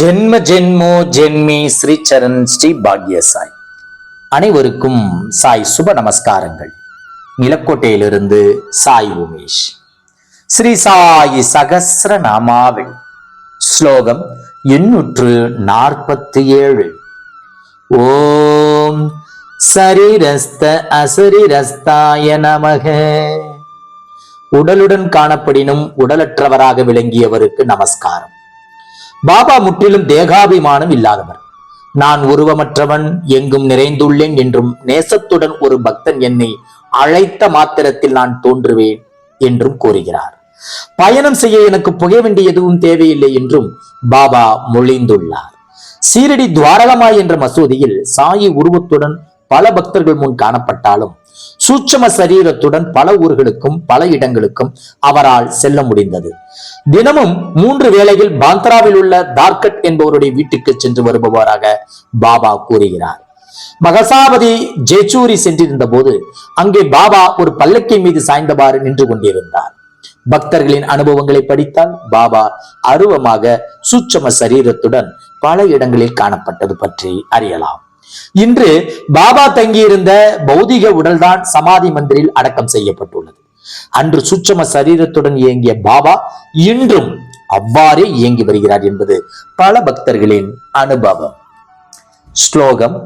ஜென்ம ஜென்மோ ஜென்மி ஸ்ரீ சரண் ஸ்ரீ பாக்ய சாய் அனைவருக்கும் சாய் சுப நமஸ்காரங்கள். நிலக்கோட்டையிலிருந்து சாய் உமேஷ். ஸ்ரீ சாய் சகசிர நாமாவில் ஸ்லோகம் எண்ணூற்று நாற்பத்தி ஏழு ஓம் சரீரஸ்த அசரிரஸ்தாய நமக. உடலுடன் காணப்படினும் உடலற்றவராக விளங்கியவருக்கு நமஸ்காரம். பாபா முற்றிலும் தேகாபிமானம் இல்லாதவர். நான் உருவமற்றவன் எங்கும் நிறைந்துள்ளேன் என்றும் நேசத்துடன் ஒரு பக்தன் என்னை அழைத்த மாத்திரத்தில் நான் தோன்றுவேன் என்றும் கூறுகிறார். பயணம் செய்ய எனக்கு புகை வேண்டிய எதுவும் தேவையில்லை என்றும் பாபா மொழிந்துள்ளார். சீரடி துவாரகமாய் என்ற மசூதியில் சாயி உருவத்துடன் பல பக்தர்கள் முன் காணப்பட்டாலும் சூட்சம சரீரத்துடன் பல ஊர்களுக்கும் பல இடங்களுக்கும் அவரால் செல்ல முடிந்தது. தினமும் மூன்று வேளையில் பாந்தராவில் உள்ள தார்கட் என்பவருடைய வீட்டுக்கு சென்று வருபவராக பாபா கூறுகிறார். மகசாபதி ஜெச்சூரி சென்றிருந்த போது அங்கே பாபா ஒரு பல்லக்கை மீது சாய்ந்தவாறு நின்று கொண்டிருந்தார். பக்தர்களின் அனுபவங்களை படித்தால் பாபா அருவமாக சூட்சம சரீரத்துடன் பல இடங்களில் காணப்பட்டது பற்றி அறியலாம். இன்று பாபா தங்கியிருந்த பௌதிக உடல்தான் சமாதி மந்திரில் அடக்கம் செய்யப்பட்டுள்ளது. அன்று சூட்சம சரீரத்துடன் இயங்கிய பாபா இன்றும் அவ்வாறே இயங்கி வருகிறார் என்பது பல பக்தர்களின் அனுபவம். ஸ்லோகம்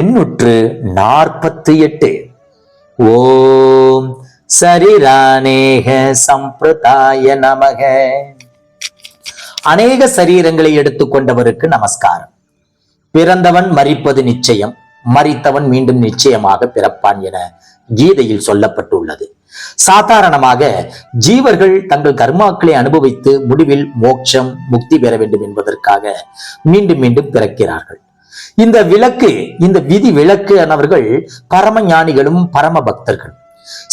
எண்ணூற்று நாற்பத்தி எட்டு. ஓம் சரீரானேக சம்பிரதாய நமக. அநேக சரீரங்களை எடுத்துக்கொண்டவருக்கு நமஸ்காரம். பிறந்தவன் மறிப்பது நிச்சயம் மறித்தவன் மீண்டும் நிச்சயமாக பிறப்பான் என கீதையில் சொல்லப்பட்டுள்ளது. சாதாரணமாக ஜீவர்கள் தங்கள் கர்மாக்களை அனுபவித்து முடிவில் மோட்சம் முக்தி பெற வேண்டும் என்பதற்காக மீண்டும் மீண்டும் பிறக்கிறார்கள். இந்த விளக்கு இந்த விதி விளக்கு ஆனவர்கள் பரம ஞானிகளும் பரம பக்தர்கள்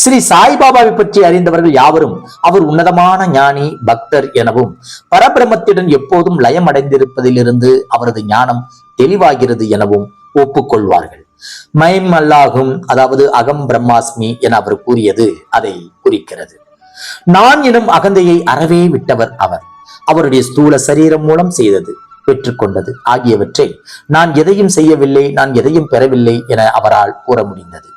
ஸ்ரீ சாய்பாபாவை பற்றி அறிந்தவர்கள் யாவரும் அவர் உன்னதமான ஞானி பக்தர் எனவும் பரபிரமத்துடன் எப்போதும் லயம் அடைந்திருப்பதிலிருந்து அவரது ஞானம் தெளிவாகிறது எனவும் ஒப்புக்கொள்வார்கள். மயம் அல்லாகும் அதாவது அகம் பிரம்மாஸ்மி என அவர் கூறியது அதை குறிக்கிறது. நான் எனும் அகந்தையை அறவே விட்டவர் அவர். அவருடைய ஸ்தூல சரீரம் மூலம் செய்தது பெற்றுக்கொண்டது. ஆகியவற்றை நான் எதையும் செய்யவில்லை நான் எதையும் பெறவில்லை என அவரால் கூற முடிந்தது.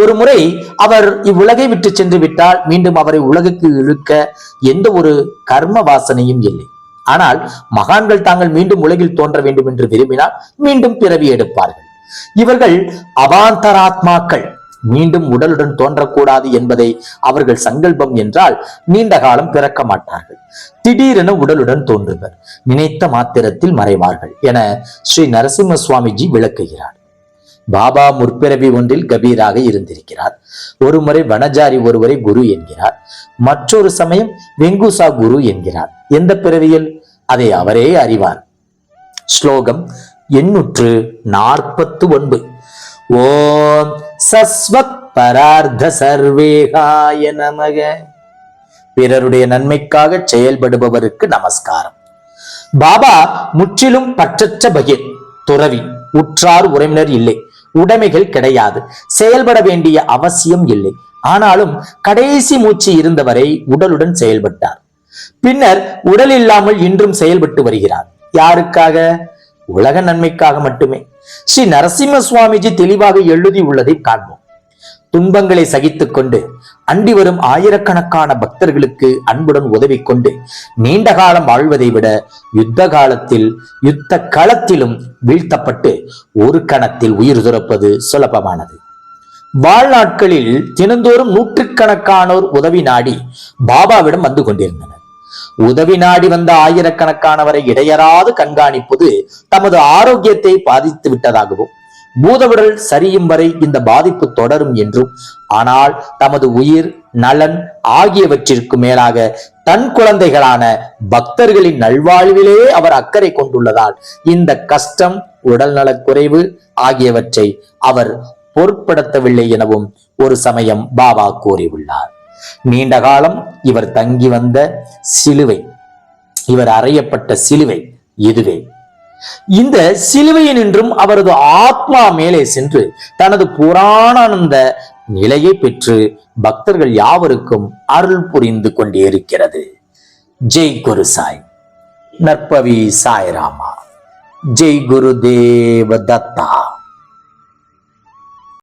ஒரு முறை அவர் இவ்வுலகை விட்டு சென்று விட்டால் மீண்டும் அவரை உலகுக்கு இழுக்க எந்த ஒரு கர்ம வாசனையும் இல்லை. ஆனால் மகான்கள் தாங்கள் மீண்டும் உலகில் தோன்ற வேண்டும் என்று விரும்பினால் மீண்டும் பிறவி எடுப்பார்கள். இவர்கள் அவாந்தராத்மாக்கள். மீண்டும் உடலுடன் தோன்றக்கூடாது என்பதை அவர்கள் சங்கல்பம் என்றால் நீண்ட காலம் பிறக்க மாட்டார்கள். திடீரென உடலுடன் தோன்றுவர். நினைத்த மாத்திரத்தில் மறைவார்கள் என ஸ்ரீ நரசிம்ம சுவாமிஜி விளக்குகிறார். பாபா முற்பிறவி ஒன்றில் கபீராக இருந்திருக்கிறார். ஒருமுறை வனஜாரி ஒருவரை குரு என்கிறார். மற்றொரு சமயம் வெங்குசா குரு என்கிறார். எந்த பிறவியில்? அதை அவரே அறிவார். ஸ்லோகம் எண்ணூற்று நாற்பத்து ஒன்பது. ஓம் சஸ்வத் பரார்த்த சர்வேகாய நமக. பிறருடைய நன்மைக்காக செயல்படுபவருக்கு நமஸ்காரம். பாபா முற்றிலும் பற்றற்ற பகிர். துறவி உற்றார் உறவினர் இல்லை. உடைமைகள் கிடையாது. செயல்பட வேண்டிய அவசியம் இல்லை. ஆனாலும் கடைசி மூச்சு இருந்தவரை உடலுடன் செயல்பட்டார். பின்னர் உடல் இல்லாமல் இன்றும் செயல்பட்டு வருகிறார். யாருக்காக? உலக நன்மைக்காக மட்டுமே. ஸ்ரீ நரசிம்ம சுவாமிஜி தெளிவாக எழுதி உள்ளதை காண்போம். துன்பங்களை சகித்துக் கொண்டு அண்டி வரும் ஆயிரக்கணக்கான பக்தர்களுக்கு அன்புடன் உதவி கொண்டு நீண்ட காலம் வாழ்வதை விட யுத்த காலத்தில் யுத்த களத்திலும் வீழ்த்தப்பட்டு ஒரு கணத்தில் உயிர் துறப்பது சுலபமானது. வாழ்நாட்களில் தினந்தோறும் நூற்றுக்கணக்கானோர் உதவி நாடி பாபாவிடம் வந்து கொண்டிருந்தனர். உதவி நாடி வந்த ஆயிரக்கணக்கானவரை இடையறாது கண்காணிப்பது தமது ஆரோக்கியத்தை பாதித்து விட்டதாகவும் பூதவிடல் சரியும் வரை இந்த பாதிப்பு தொடரும் என்றும் ஆனால் தமது உயிர் நலன் ஆகியவற்றிற்கு மேலாக தன் குழந்தைகளான பக்தர்களின் நல்வாழ்விலே அவர் அக்கறை கொண்டுள்ளதால் இந்த கஷ்டம் உடல்நலக் குறைவு ஆகியவற்றை அவர் பொருட்படுத்தவில்லை எனவும் ஒரு சமயம் பாபா கூறியுள்ளார். நீண்ட காலம் இவர் தங்கி வந்த சிலுவை இவர் அறையப்பட்ட சிலுவை இதுவே. இந்த சிலுவையினின்றும் அவரது ஆத்மா மேலே சென்று தனது புராணானந்த நிலையை பெற்று பக்தர்கள் யாவருக்கும் அருள் புரிந்து கொண்டே இருக்கிறது ஜெய் குரு சாய். நற்பவி சாய்ராமா. ஜெய் குருதேவ தத்தா.